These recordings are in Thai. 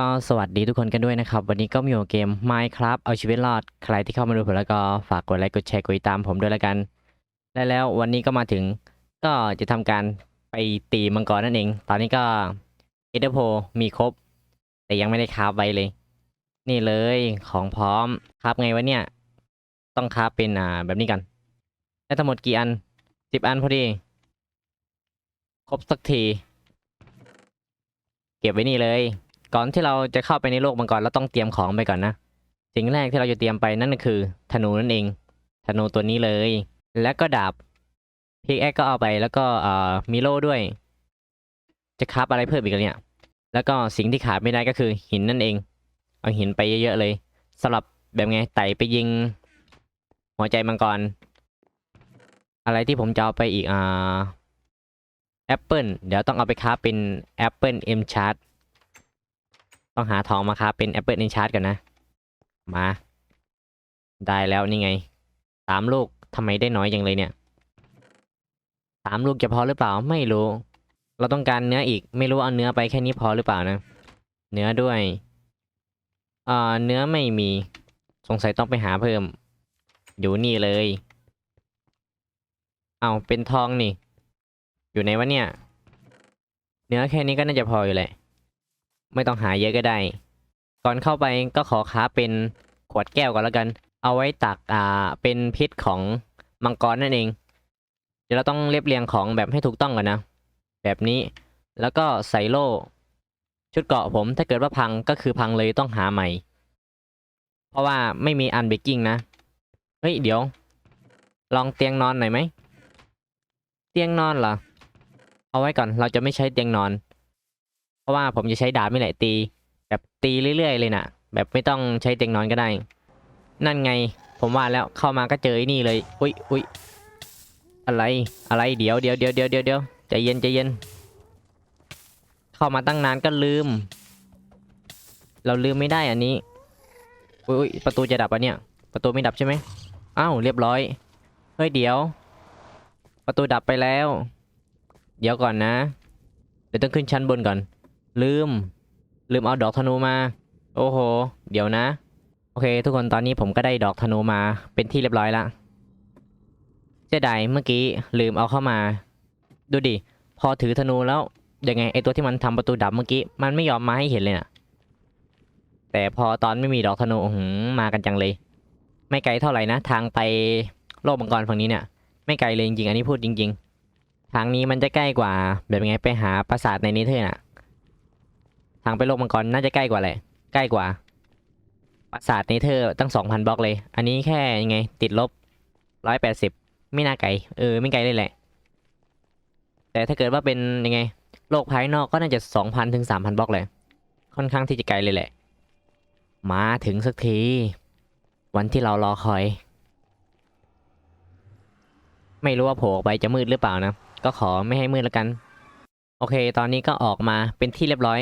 ก็สวัสดีทุกคนกันด้วยนะครับ วันนี้ก็มีอยู่เกม Minecraft เอาชีวิตรอด ใครที่เข้ามาดูผมแล้วก็ฝากกดไลค์กดแชร์กดติดตามผมด้วยละกัน และแล้ววันนี้ก็มาถึงก็จะทำการไปตีมังกรนั่นเอง ตอนนี้ก็เอเดโพมีครบ แต่ยังไม่ได้คราฟไว้เลย นี่เลยของพร้อมคราฟไงวะเนี่ย ต้องคราฟเป็นอ่าแบบนี้กันได้ทั้งหมดกี่อันสิบอันพอดี ครบสักที เก็บไว้นี่เลย ก่อนที่เราจะเข้าไปในโลกมังกรเราต้องเตรียมของไปก่อนนะ สิ่งแรกที่เราจะเตรียมไปนั่นก็คือธนูนั่นเอง ธนูตัวนี้เลย แล้วก็ดาบพิกแอคก็เอาไปแล้วก็เอ่อมีโลด้วย จะคราฟอะไรเพิ่มอีกเนี่ย แล้วก็สิ่งที่ขาดไม่ได้ก็คือหินนั่นเอง เอาหินไปเยอะๆเลยสำหรับแบบไงไต่ไปยิง หัวใจมังกร อะไรที่ผมจะเอาไปอีกอ่าแอปเปิลเดี๋ยวต้องเอาไปคราฟเป็นแอปเปิลเอ็มชาร์ต้องหาทองมาครับเป็นแอปเปิลเอ็นชาร์ดก่อนนะ มา ได้แล้วนี่ไงสามลูกทำไมได้น้อยอย่างเลยเนี่ยสามลูกจะพอหรือเปล่าไม่รู้ เราต้องการเนื้ออีกไม่รู้เอาเนื้อไปแค่นี้พอหรือเปล่านะ เนื้อด้วยอ่าเนื้อไม่มีสงสัยต้องไปหาเพิ่ม อยู่นี่เลย เอาเป็นทองนี่ อยู่ไหนวะเนี่ย เนื้อแค่นี้ก็น่าจะพออยู่แหละ ไม่ต้องหาเยอะก็ได้ ก่อนเข้าไปก็ขอค้าเป็นขวดแก้วก่อนแล้วกัน เอาไว้ตักอ่าเป็นพิษของมังกรนั่นเอง เดี๋ยวเราต้องเรียบเรียงของแบบให้ถูกต้องก่อนนะ แบบนี้แล้วก็ใส่โล่ชุดเกราะผมถ้าเกิดว่าพังก็คือพังเลยต้องหาใหม่ เพราะว่าไม่มีอันเบกกิ้งนะ เฮ้ยเดี๋ยว ลองเตียงนอนหน่อยไหม เตียงนอนเหรอ เอาไว้ก่อนเราจะไม่ใช้เตียงนอน ราะว่าผมจะใช้ดาบไม่แหละตี แบบตีเรื่อยๆเลยนะแบบไม่ต้องใช้เตียงนอนก็ได้ นั่นไง ผมว่าแล้วเข้ามาก็เจอไอ้นี่เลย อุ้ยอุ้ยอะไรอะไรเดี๋ยวเดี๋ยวเดี๋ยวเดี๋ยวเดี๋ยวเดี๋ยวใจเย็นใจเย็น เข้ามาตั้งนานก็ลืม เราลืมไม่ได้อันนี้อุ้ยอุ้ยประตูจะดับอะเนี่ย ประตูไม่ดับใช่ไหมอ้าวเรียบร้อยเฮ้ยเดี๋ยว ประตูดับไปแล้ว เดี๋ยวก่อนนะ เดี๋ยวต้องขึ้นชั้นบนก่อน ลืม ลืมเอาดอกธนูมา โอ้โห เดี๋ยวนะ โอเค ทุกคนตอนนี้ผมก็ได้ดอกธนูมาเป็นที่เรียบร้อยละเสียดายเมื่อกี้ลืมเอาเข้ามา ดูดิ พอถือธนูแล้วยังไงไอตัวที่มันทำประตูดับเมื่อกี้ มันไม่ยอมมาให้เห็นเลยนะแต่พอตอนไม่มีดอกธนูหือมากันจังเลย ไม่ไกลเท่าไหร่นะ ทางไปโลกมังกรฝั่งนี้เนี่ย ไม่ไกลเลยจริงๆอันนี้พูดจริง ๆ ทางนี้มันจะใกล้กว่า แบบไงไปหาปราสาทในนี้เธอน่ะางไปโลกมังกรน่าจะใกล้กว่าแหละใกล้กว่า ปราสาทเนเธอตั้งสองพันบล็อกเลย อันนี้แค่ยังไง ติดลบร้อยแปดสิบไม่น่าไกล เออ ไม่ไกลเลยแหละ แต่ถ้าเกิดว่าเป็นยังไง โลกภายนอกก็น่าจะสองพันถึงสามพันบล็อกเลย ค่อนข้างที่จะไกลเลยแหละ มาถึงสักที วันที่เรารอคอย ไม่รู้ว่าโผล่ไปจะมืดหรือเปล่านะ ก็ขอไม่ให้มืดแล้วกัน โอเค ตอนนี้ก็ออกมาเป็นที่เรียบร้อย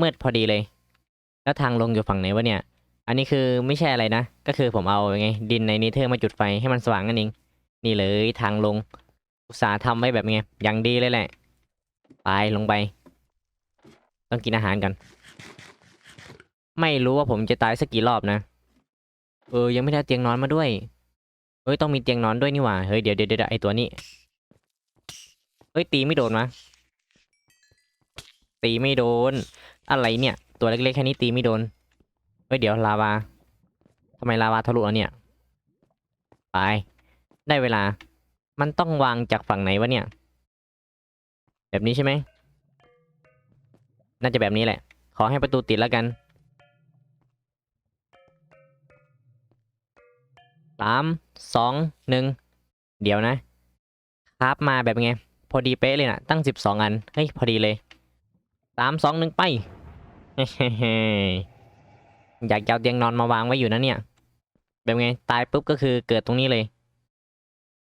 มืดพอดีเลย แล้วทางลงอยู่ฝั่งไหนวะเนี่ย อันนี้คือไม่ใช่อะไรนะ ก็คือผมเอาไงดินในนี้เธอมาจุดไฟให้มันสว่างนั่นเอง นี่เลยทางลง อุตสาห์ทำไว้แบบไง อย่างดีเลยแหละ ไปลงไป ต้องกินอาหารกัน ไม่รู้ว่าผมจะตายสักกี่รอบนะ เออ ยังไม่ได้เตียงนอนมาด้วย เฮ้ย ต้องมีเตียงนอนด้วยนี่หว่า เฮ้ย เดี๋ยวเดี๋ยวเดี๋ยวไอตัวนี้ เฮ้ย ตีไม่โดนวะตีไม่โดน อะไรเนี่ย ตัวเล็กๆแค่นี้ตีไม่โดน เฮ้ยเดี๋ยวลาวาทำไมลาวาทะลุอะเนี่ย ไป ได้เวลา มันต้องวางจากฝั่งไหนวะเนี่ย แบบนี้ใช่ไหม น่าจะแบบนี้แหละ ขอให้ประตูติดแล้วกัน สาม สอง หนึ่ง เดี๋ยวนะครับมาแบบไง พอดีเป๊ะเลยนะตั้งสิบสองอัน เฮ้ย พอดีเลย สาม สอง หนึ่งไป อยากจะเอาเตียงนอนมาวางไว้อยู่นะเนี่ยแบบไงตายปุ๊บก็คือเกิดตรงนี้เลย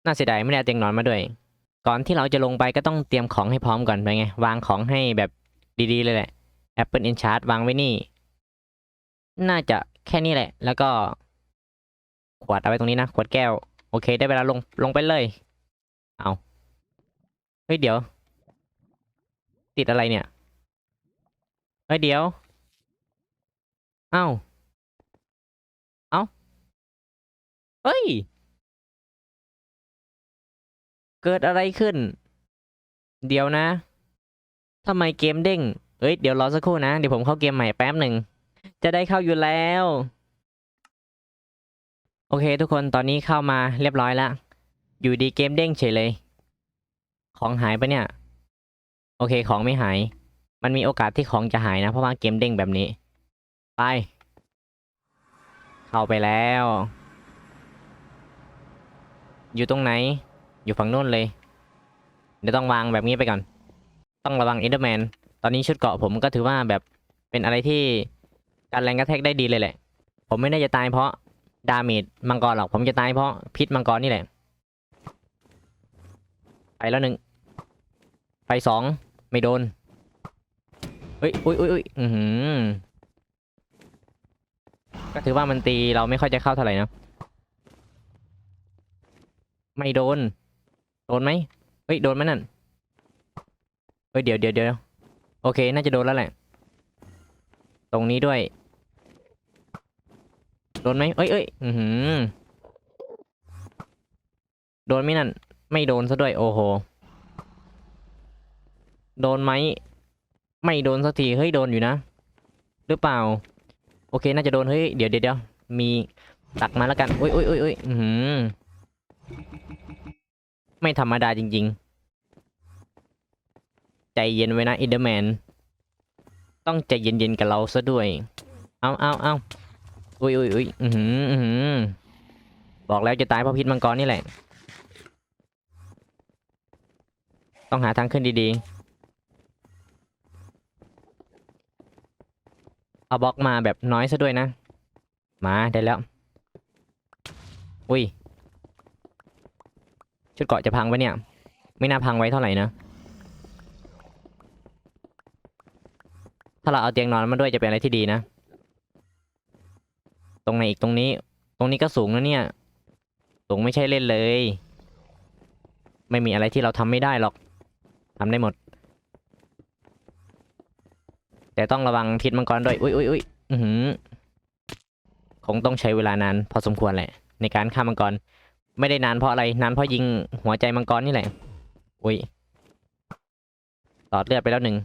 น่าเสียดายไม่ได้เอาเตียงนอนมาด้วย ก่อนที่เราจะลงไปก็ต้องเตรียมของให้พร้อมก่อนไปไง วางของให้แบบดีๆเลยแหละ Apple Enchant วางไว้นี่ น่าจะแค่นี้แหละ แล้วก็ ขวดเอาไว้ตรงนี้นะ ขวดแก้ว โอเค ได้เวลาลงลงไปเลย เอาเฮ้ยเดี๋ยว ติดอะไรเนี่ย เฮ้ยเดี๋ยว เอ้า เอ้า เฮ้ย เกิดอะไรขึ้น เดี๋ยวนะ ทำไมเกมเด้ง เอ้ย เดี๋ยวรอสักครู่นะ เดี๋ยวผมเข้าเกมใหม่แป๊บหนึ่ง จะได้เข้าอยู่แล้ว โอเคทุกคน ตอนนี้เข้ามาเรียบร้อยแล้ว อยู่ดีเกมเด้งเฉยเลย ของหายปะเนี่ย โอเค ของไม่หาย มันมีโอกาสที่ของจะหายนะ เพราะว่าเกมเด้งแบบนี้ ไป เข้าไปแล้ว อยู่ตรงไหน อยู่ฝั่งนู้นเลย เดี๋ยวต้องวางแบบนี้ไปก่อน ต้องระวังเอ d เดอร์แมน ตอนนี้ชุดเกาะผมก็ถือว่าแบบเป็นอะไรที่การแรงกระแทกได้ดีเลยแหละ ผมไม่ได้จะตายเพราะดาเมจมังกรหรอก ผมจะตายเพราะพิษมังกรนี่แหละ ไปแล้วหนึ่ง ไปสอง ไม่โดน เฮ้ยอุ้ยอุ้ยอุ้ยอือหือ ก็ถือว่ามันตีเราไม่ค่อยจะเข้าเท่าไหร่นะไม่โดน โดนไหมเฮ้ยโดนไหมนั่นเฮ้ยเดี๋ยวเดี๋ยวเดี๋ยวโอเค น่าจะโดนแล้วแหละ ตรงนี้ด้วย โดนไหมเอ้ยเอ้ยอือหือโดนไหมนั่น ไม่โดนซะด้วย โอ้โห โดนไหม ไม่โดนสักที เฮ้ย โดนอยู่นะ หรือเปล่า โอเคน่าจะโดนเฮ้ยเดี๋ยวเดี๋ยวมีตักมาแล้วกันอุ้ยอุ้ยอุ้ยอุ้ยอือหือไม่ธรรมดาจริง ๆ ใจเย็นไว้นะอินเดอร์แมนต้องใจเย็นๆกับเราซะด้วย เอาเอาเอาอุ้ยอุ้ยอุ้ยอือหืออือหือบอกแล้วจะตายเพราะพิษมังกรนี่แหละ ต้องหาทางขึ้นดีๆ เอาบล็อกมาแบบน้อยซะด้วยนะ มาได้แล้ว อุ้ย ชุดเกาะจะพังปะเนี่ย ไม่น่าพังไว้เท่าไหร่นะ ถ้าเราเอาเตียงนอนมาด้วยจะเป็นอะไรที่ดีนะ ตรงไหนอีกตรงนี้ ตรงนี้ก็สูงนะเนี่ย สูงไม่ใช่เล่นเลย ไม่มีอะไรที่เราทำไม่ได้หรอกทำได้หมด แต่ต้องระวังพิษมังกรด้วย อุ้ยอุ้ยอุ้ยอือหือ คงต้องใช้เวลานานพอสมควรแหละ ในการฆ่ามังกร ไม่ได้นานเพราะอะไร นานเพราะยิงหัวใจมังกรนี่แหละ อุ้ยตอดเลือดไปแล้วหนึ่ง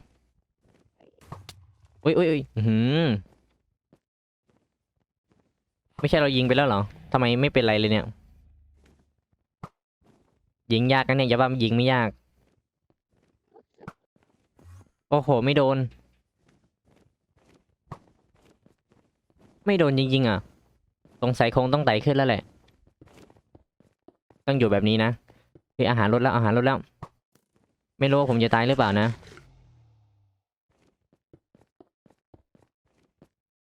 อุ้ยอุ้ยอุ้ยอื้อหือไม่ใช่เรายิงไปแล้วเหรอทำไมไม่เป็นไรเลยเนี่ย ยิงยากนะเนี่ยอย่าว่ายิงไม่ยาก โอ้โห ไม่โดน ไม่โดนจริงๆอะสงสัยคงต้องไต่ขึ้นแล้วแหละ ต้องอยู่แบบนี้นะคืออาหารลดแล้วอาหารลดแล้ว ไม่รู้ว่าผมจะตายหรือเปล่านะ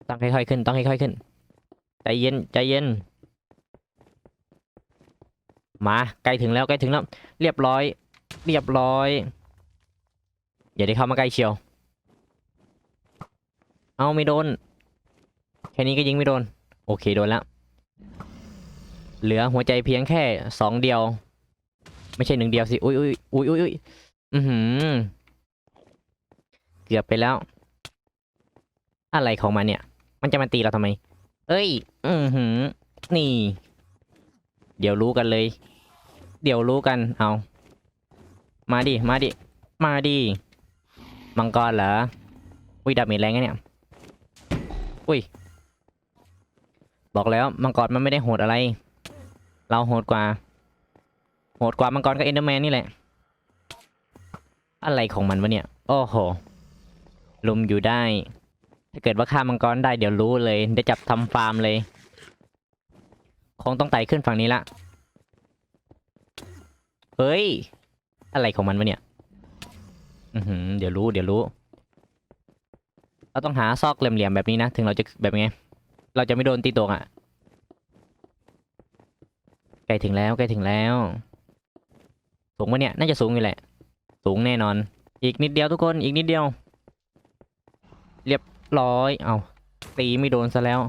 ต้องค่อยๆขึ้น ต้องค่อยๆขึ้น ใจเย็น ใจเย็น มาใกล้ถึงแล้วใกล้ถึงแล้ว เรียบร้อย เรียบร้อย อย่าได้เข้ามาใกล้เชียว เอาไม่โดน แค่นี้ก็ยิงไม่โดน โอเคโดนแล้ว เหลือหัวใจเพียงแค่สองเดียว ไม่ใช่หนึ่งเดียวสิ อุ้ยอุ้ยอุ้ยอุ้ยอือหือ เกือบไปแล้ว อะไรของมันเนี่ย มันจะมาตีเราทำไม เอ้ย อือหือ นี่ เดี๋ยวรู้กันเลย เดี๋ยวรู้กัน เอา มาดิ มาดิ มาดิ มังกรเหรอ อุ้ยดาเมจแรงไงเนี่ย อุ้ย บอกแล้วมังกรมันไม่ได้โหดอะไร เราโหดกว่า โหดกว่ามังกรกับเอนเดอร์แมนนี่แหละ อะไรของมันวะเนี่ย โอ้โห ลุมอยู่ได้ ถ้าเกิดว่าฆ่ามังกรได้เดี๋ยวรู้เลย ได้จับทำฟาร์มเลย คงต้องไต่ขึ้นฝั่งนี้ละ เฮ้ย อะไรของมันวะเนี่ย อือหือ เดี๋ยวรู้ เดี๋ยวรู้ เราต้องหาซอกเหลี่ยมๆแบบนี้นะ ถึงเราจะแบบไง เราจะไม่โดนตีตกอะใกล้ถึงแล้วใกล้ถึงแล้ว สูงปะเนี่ย น่าจะสูงอยู่แหละ สูงแน่นอน อีกนิดเดียวทุกคนอีกนิดเดียว เรียบร้อย เอาตีไม่โดนซะแล้ว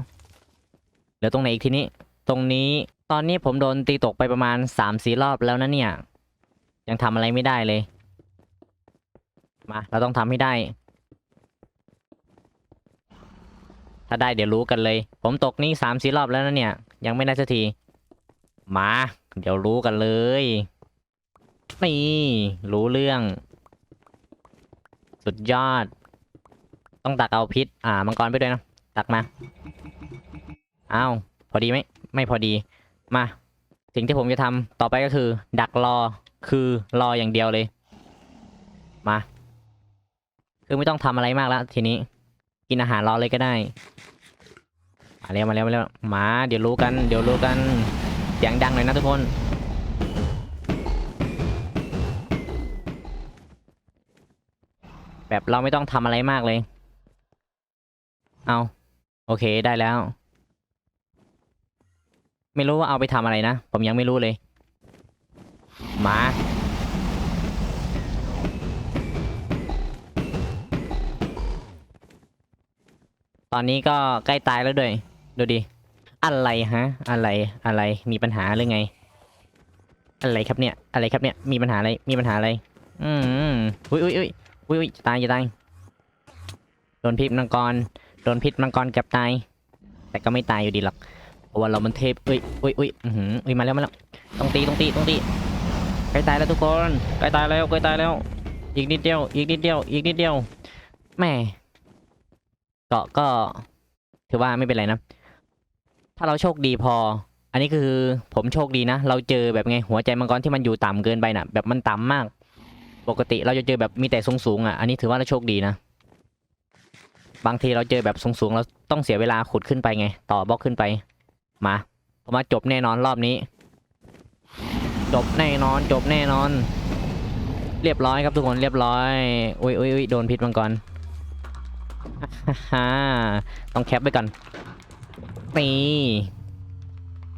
เดี๋ยวตรงไหนอีกทีนี้ ตรงนี้ตอนนี้ผมโดนตีตกไปประมาณสามสี่รอบแล้วนะเนี่ย ยังทำอะไรไม่ได้เลย มา เราต้องทำให้ได้ ถ้าาได้เดี๋ยวรู้กันเลย ผมตกนี่สามสี่รอบแล้วนะเนี่ย ยังไม่ได้สักที มา เดี๋ยวรู้กันเลย นี่ รู้เรื่อง สุดยอด ต้องตักเอาพิษ อ่า มังกรไปด้วยนะ ตักมาอ้าวพอดีไหม ไม่พอดี มา สิ่งที่ผมจะทำต่อไปก็คือ ดักรอ คือรออย่างเดียวเลย มา คือไม่ต้องทำอะไรมากแล้วทีนี้ กินอาหารรอเลยก็ได้มาเร็วมาเร็วมาเร็วมาเดี๋ยวรู้กัน เดี๋ยวรู้กันเสียงดังหน่อยนะทุกคนแบบเราไม่ต้องทำอะไรมากเลย เอา โอเคได้แล้ว ไม่รู้ว่าเอาไปทำอะไรนะ ผมยังไม่รู้เลย มา อนนี้ก็ใกล้ตายแล้วด้วย ดูดิ อะไรฮะ อะไร อะไร มีปัญหาหรือไง อะไรครับเนี่ย อะไรครับเนี่ย มีปัญหาอะไร มีปัญหาอะไร อืมอุ้ยอุ้ยอุ้ยอุ้ยอุ้ยจะตายจะตาย โดนพิษมังกร โดนพิษมังกรเกับตาย แต่ก็ไม่ตายอยู่ดีหรอก เพราะว่าเรามันเทพอุ้ยอุ้ยอุ้ยอือหืออุ้ยมาแล้วมาแล้วต้องตีต้องตีต้องตีใกล้ตายแล้วทุกคน ใกล้ตายแล้วใกล้ตายแล้ว อีกนิดเดียว อีกนิดเดียว อีกนิดเดียวแห ก็ก็ ถือว่าไม่เป็นไรนะ ถ้าเราโชคดีพอ อันนี้คือผมโชคดีนะ เราเจอแบบไงหัวใจมังกรที่มันอยู่ต่ำเกินไปน่ะ แบบมันต่ำมาก ปกติเราจะเจอแบบมีแต่สูงๆอะ อันนี้ถือว่าเราโชคดีนะ บางทีเราเจอแบบสูงๆเราต้องเสียเวลาขุดขึ้นไปไง ต่อบล็อกขึ้นไป มาผมว่าจบแน่นอนรอบนี้ จบแน่นอน จบแน่นอน เรียบร้อยครับทุกคนเรียบร้อย อุ้ยอุ้ยอุ้ยโดนพิษมังกร ฮ่าต้องแคปไว้ก่อนนี่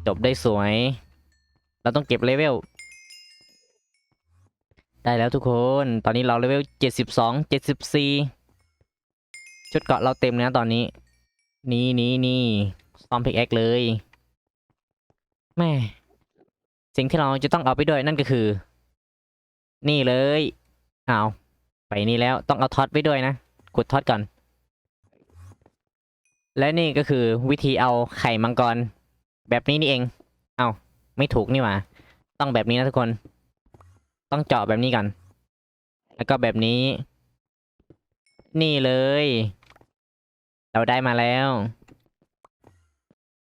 จบได้สวย เราต้องเก็บเลเวล ได้แล้วทุกคน ตอนนี้เราเลเวลเจ็ดสิบสองเจ็ดสิบสี่ชุดเกาะเราเต็มแล้วตอนนี้ นี่นี่นี่ซอมพิกแอคเลยแม่สิ่งที่เราจะต้องเอาไปด้วยนั่นก็คือ นี่เลย เอาไปนี่แล้วต้องเอาท็อตไปด้วยนะ กดท็อตก่อน และนี่ก็คือวิธีเอาไข่มังกร แบบนี้นี่เอง เอาไม่ถูกนี่หว่า ต้องแบบนี้นะทุกคน ต้องเจาะแบบนี้ก่อน แล้วก็แบบนี้ นี่เลย เราได้มาแล้ว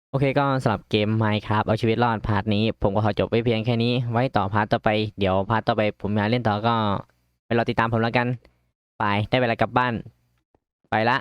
โอเคก็สำหรับเกม Minecraft เอาชีวิตรอดพาร์ทนี้ ผมก็ขอจบไว้เพียงแค่นี้ ไว้ต่อพาร์ทต่อไป เดี๋ยวพาร์ทต่อไปผมอยากเล่นต่อก็ไปรอติดตามผมแล้วกัน ไปได้เวลากลับบ้าน ไปละ